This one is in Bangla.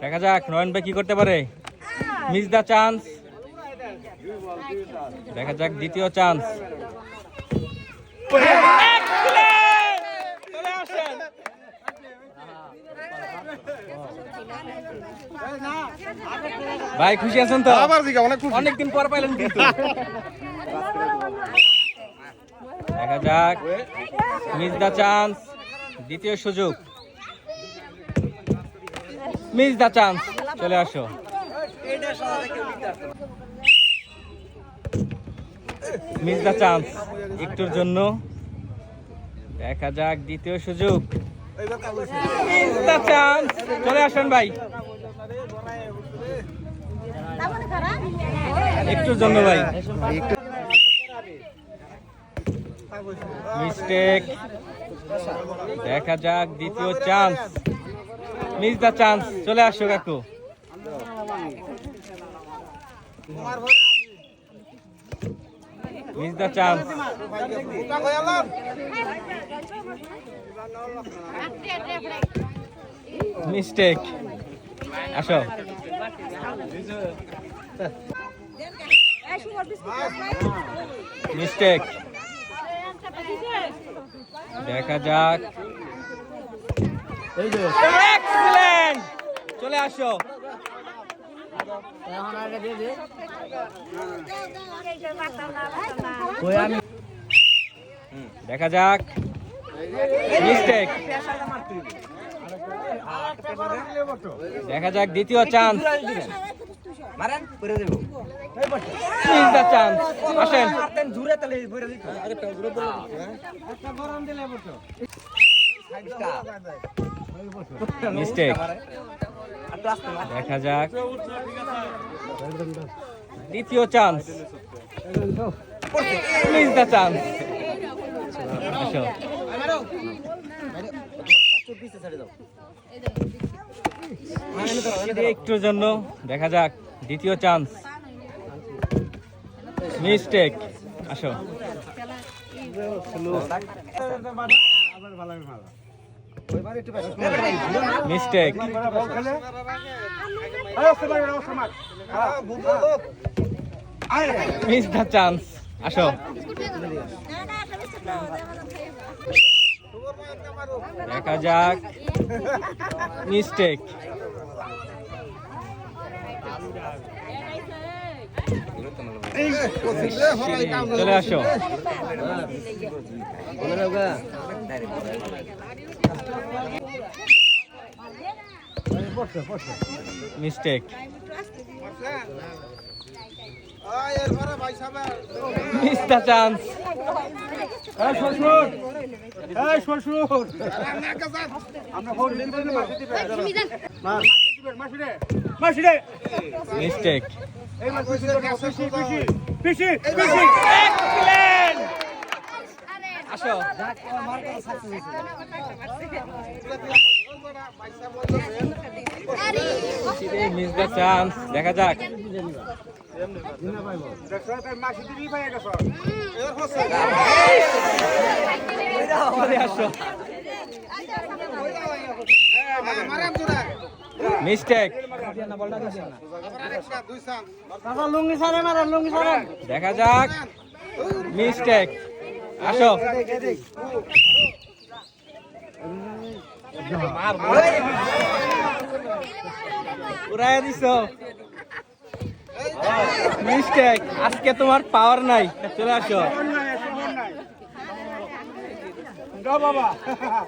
দেখা যাক নয়ন ভাই কি করতে পারে? মিস দা চান্স দেখা যাক দ্বিতীয় চান্স ভাই খুশি আছেন তো? অনেকদিন পর পাইলেন কিন্তু। দেখা যাক। মিস দা চান্স দ্বিতীয় সুযোগ। মিস দা চান্স চলে আসো। মিস দা চান্স একটুর জন্য। দেখা যাক দ্বিতীয় সুযোগ। মিস দা চান্স চলে আসেন ভাই। একটুর জন্য ভাই। মিস্টেক দেখা যাক দ্বিতীয় চান্স মিস দা চান্স চলে আসো কাকু। মিস দা চান্স মিস্টেক আসো। মিস্টেক দেখা যাক। এক্সিলেন্ট চলে আসো। দেখা যাক। মিস্টেক দেখা যাক দ্বিতীয় চান্স মারেন করে দেব। চান্স আসেন। মারতেন জুরে তালে মিস্টেক আর তো আসতে মার দেখা যাক। দ্বিতীয় চান্স মিস দ্য চান্স আসো। পিছে ছেড়ে দাও। একটুর জন্য দেখা যাক দ্বিতীয় চান্স মিস্টেক আসো। মিস্টেক মিস দ্য চান্স আসো। দেখা যাক। মিস্টেক চলে আসো। Mistake miss the chance mistake আসো মিস দ্য চান্স দেখা যাক আসো মিস্টেক লুঙ্গি সারেন দেখা যাক। মিস্টেক আসো। উড়াইয়া দিছো। মিস্টেক আজকে তোমার পাওয়ার নাই। চলে আসো। 你知爸爸？